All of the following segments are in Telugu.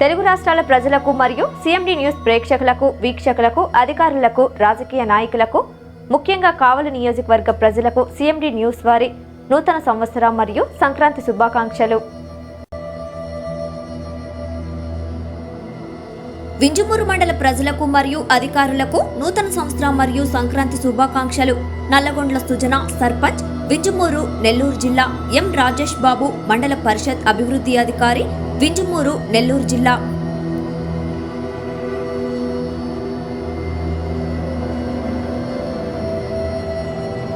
తెలుగు రాష్ట్రాల ప్రజలకు మరియు సీఎండి న్యూస్ ప్రేక్షకులకు వీక్షకులకు అధికారులకు రాజకీయ నాయకులకు ముఖ్యంగా కావలి నియోజకవర్గ ప్రజలకు సీఎండి న్యూస్ వారి నూతన సంవత్సరం మరియు సంక్రాంతి శుభాకాంక్షలు. వింజమూరు మండల ప్రజలకు మరియు అధికారులకు నూతన సంవత్సరం మరియు సంక్రాంతి శుభాకాంక్షలు. నల్లగొండ్ల సుజన సర్పంచ్ వింజమూరు నెల్లూరు జిల్లా ఎం రాజేష్ బాబు మండల పరిషత్ అభివృద్ధి అధికారి వింజమూరు నెల్లూరు జిల్లా.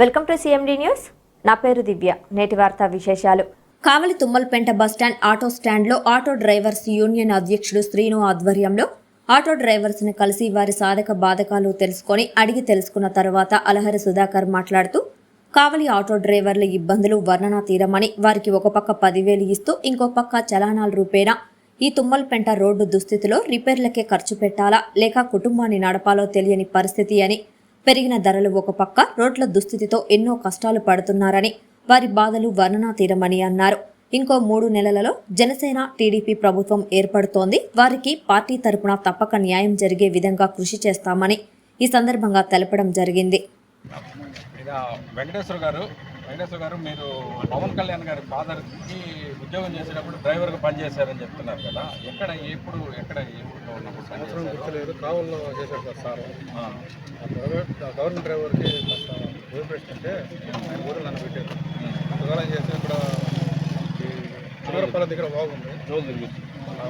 Welcome to CMD news. నా పేరు దివ్య. నేటి వార్తా విశేషాలు. Kavali Tummalapenta bus stand auto స్టాండ్లో ఆటో డ్రైవర్స్ యూనియన్ అధ్యక్షుడు శ్రీను ఆధ్వర్యంలో ఆటో డ్రైవర్స్ను కలిసి వారి సాధక బాధకాలు తెలుసుకొని అడిగి తెలుసుకున్న తర్వాత అలహరి సుధాకర్ మాట్లాడుతూ కావలి ఆటో డ్రైవర్ల ఇబ్బందులు వర్ణనా తీరమని వారికి ఒక పక్క పదివేలు ఇస్తూ ఇంకో పక్క చలానాల రూపేణా. ఈ తుమ్మలపెంట రోడ్డు దుస్థితిలో రిపేర్లకే ఖర్చు పెట్టాలా లేక కుటుంబాన్ని నడపాలో తెలియని పరిస్థితి అని పెరిగిన ధరలు ఒక పక్క రోడ్ల దుస్థితితో ఎన్నో కష్టాలు పడుతున్నారని వారి బాధలు వర్ణనా తీరమని అన్నారు. ఇంకో మూడు నెలలలో జనసేన టీడీపీ ప్రభుత్వం ఏర్పడుతోంది. వారికి పార్టీ తరపున తప్పక న్యాయం జరిగే విధంగా కృషి చేస్తామని ఈ సందర్భంగా తెలపడం జరిగింది. వెంకటేశ్వర గారు వెంకటేశ్వర గారు మీరు పవన్ కళ్యాణ్ గారి ఫాదర్కి ఉద్యోగం చేసేటప్పుడు డ్రైవర్గా పనిచేశారని చెప్తున్నారు కదా. ఎక్కడ ఎప్పుడు ఎక్కడ ఎప్పుడు ఉన్నప్పుడు సంవత్సరం? గుర్తులేదు. కావుల్లో చేశారు సార్. సార్ గవర్నమెంట్ డ్రైవర్కి అంటే ఊరు నన్ను పెట్టారు. అంతకాలం చేస్తే ఇక్కడ దగ్గర వాగు ఉంది. ఆ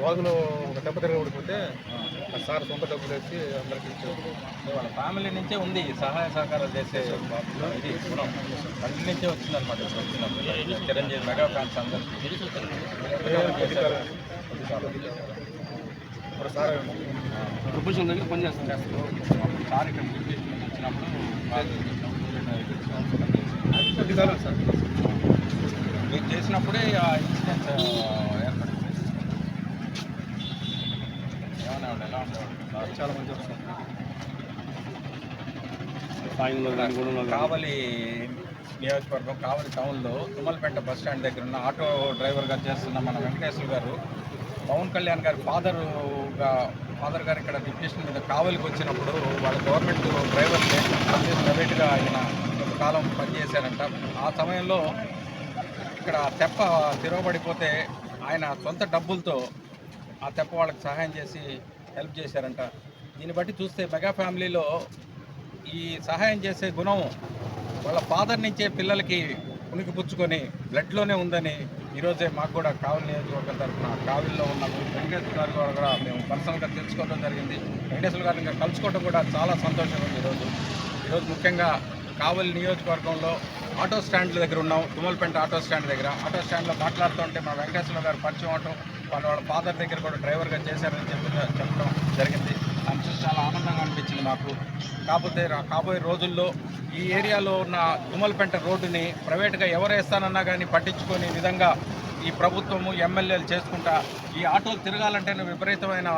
వాగులో ఒక దెబ్బ తిరగ పడిపోతే ఆ సార్ సొంత డబ్బులు వేసి అందరికి ఇచ్చారు వాళ్ళ ఫ్యామిలీ నుంచే ఉంది ఈ సహాయ సహకారాలు చేసే ఇది గుణం. తండ్రి నుంచే వచ్చిందనమాట ఇప్పుడు వచ్చినప్పుడు చిరంజీవి మెగా ఫ్యాన్స్ అందరికీ సార్ ప్రొఫెషన్ దగ్గర పనిచేస్తాను సార్ ఇక్కడ వచ్చినప్పుడు మీరు చేసినప్పుడే ఆ ఇన్సిడెంట్ చాలా మంది కావలి నియోజకవర్గం కావలి టౌన్లో తుమ్మలపేట బస్ స్టాండ్ దగ్గర ఉన్న ఆటో డ్రైవర్గా చేస్తున్న మన వెంకటేశ్వర గారు పవన్ కళ్యాణ్ గారి ఫాదరుగా ఫాదర్ గారు ఇక్కడ డిప్యూషన్ మీద కావలికి వచ్చినప్పుడు వాళ్ళ గవర్నమెంట్ డ్రైవర్ ప్రైవేట్గా ఆయన కాలం పనిచేశారంట ఆ సమయంలో ఇక్కడ తెప్ప తిరగబడిపోతే ఆయన సొంత డబ్బులతో ఆ తెప్ప వాళ్ళకి సహాయం చేసి హెల్ప్ చేశారంట. దీన్ని బట్టి చూస్తే మెగా ఫ్యామిలీలో ఈ సహాయం చేసే గుణం వాళ్ళ ఫాదర్ నుంచే పిల్లలకి ఉనికి పుచ్చుకొని బ్లడ్లోనే ఉందని ఈరోజే మాకు కూడా కావలి నియోజకవర్గం తరఫున కావిల్లో ఉన్న వెంకటేశ్వర గారు కూడా మేము పర్సనల్గా తెలుసుకోవడం జరిగింది. వెంకటేశ్వర గారిని ఇంకా కలుసుకోవడం కూడా చాలా సంతోషంగా ఉంది ఈరోజు. ఈరోజు ముఖ్యంగా కావలి నియోజకవర్గంలో ఆటో స్టాండ్ల దగ్గర ఉన్నాం. తుమ్మలపేంట ఆటో స్టాండ్ దగ్గర. ఆటో స్టాండ్లో మాట్లాడుతుంటే మా వెంకటేశ్వర గారు పరిచయం అవటం వాళ్ళ వాళ్ళ ఫాదర్ దగ్గర కూడా డ్రైవర్గా చేశారని చెప్పి చెప్పడం జరిగింది. అని చూసి చాలా ఆనందంగా అనిపించింది మాకు కాకపోతే రా- కాబోయే రోజుల్లో ఈ ఏరియాలో ఉన్న తుమ్మలపెంట రోడ్డుని ప్రైవేట్గా ఎవరు వేస్తానన్నా కానీ పట్టించుకొని విధంగా ఈ ప్రభుత్వము ఎమ్మెల్యేలు చేసుకుంటా ఈ ఆటోలు తిరగాలంటేనే విపరీతమైన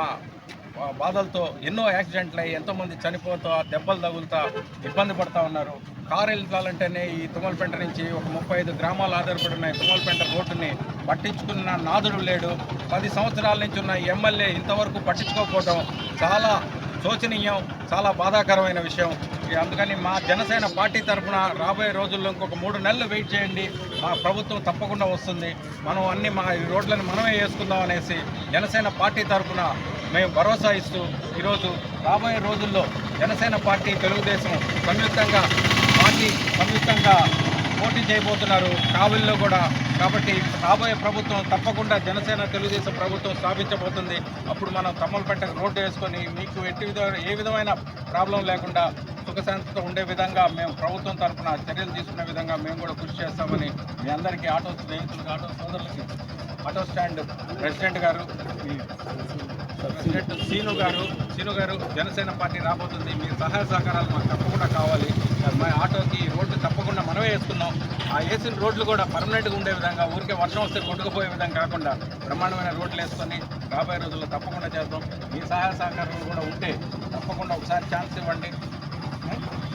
బాధలతో ఎన్నో యాక్సిడెంట్లు అయ్యి ఎంతోమంది చనిపోతూ దెబ్బలు తగులుతా ఇబ్బంది పడుతూ ఉన్నారు. కారు వెళ్ళాలంటేనే ఈ తుమ్మలపేంట నుంచి ఒక ముప్పై ఐదు గ్రామాలు ఆధారపడి ఉన్న తుమ్మలపేంట రోడ్డుని పట్టించుకున్న నాదుడు లేడు. పది సంవత్సరాల నుంచి ఉన్న ఎమ్మెల్యే ఇంతవరకు పట్టించుకోకపోవడం చాలా శోచనీయం చాలా బాధాకరమైన విషయం. అందుకని మా జనసేన పార్టీ తరఫున రాబోయే రోజుల్లో ఇంకొక మూడు నెలలు వెయిట్ చేయండి. మా ప్రభుత్వం తప్పకుండా వస్తుంది. మనం అన్ని మా ఈ రోడ్లను మనమే వేసుకుందాం అనేసి జనసేన పార్టీ తరఫున మేము భరోసా ఇస్తూ ఈరోజు రాబోయే రోజుల్లో జనసేన పార్టీ తెలుగుదేశం సంయుక్తంగా పార్టీ సంయుక్తంగా పోటీ చేయబోతున్నారు కావలిలో కూడా. కాబట్టి రాబోయే ప్రభుత్వం తప్పకుండా జనసేన తెలుగుదేశం ప్రభుత్వం స్థాపించబోతుంది. అప్పుడు మనం తమ్మలపెట్టకు రోడ్డు వేసుకొని మీకు ఎట్టి విధ ఏ విధమైన ప్రాబ్లం లేకుండా సుఖశాంతితో ఉండే విధంగా మేము ప్రభుత్వం తరఫున చర్యలు తీసుకునే విధంగా మేము కూడా కృషి చేస్తామని మీ అందరికీ ఆటో స్నేహితులకు ఆటో సోదరులకి ఆటో స్టాండ్ ప్రెసిడెంట్ గారు మీ ప్రెసిడెంట్ సీను గారు సీను గారు జనసేన పార్టీ రాబోతుంది. మీ సహాయ సహకారాలు మాకు తప్పకుండా కావాలి. మా ఆటోకి రోడ్లు తప్పకుండా మనమే వేసుకున్నాం. ఆ వేసిన రోడ్లు కూడా పర్మనెంట్గా ఉండే విధంగా ఊరికే వర్షం వస్తే కొట్టుకుపోయే విధంగా కాకుండా బ్రహ్మాండమైన రోడ్లు వేసుకొని రాబోయే రోజుల్లో తప్పకుండా చేద్దాం. మీ సహాయ సహకారాలు కూడా ఉంటే తప్పకుండా ఒకసారి ఛాన్స్ ఇవ్వండి.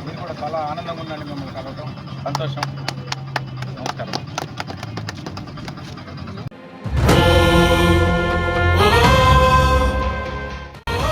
మీరు కూడా చాలా ఆనందంగా ఉందండి మిమ్మల్ని కలవటం. సంతోషం.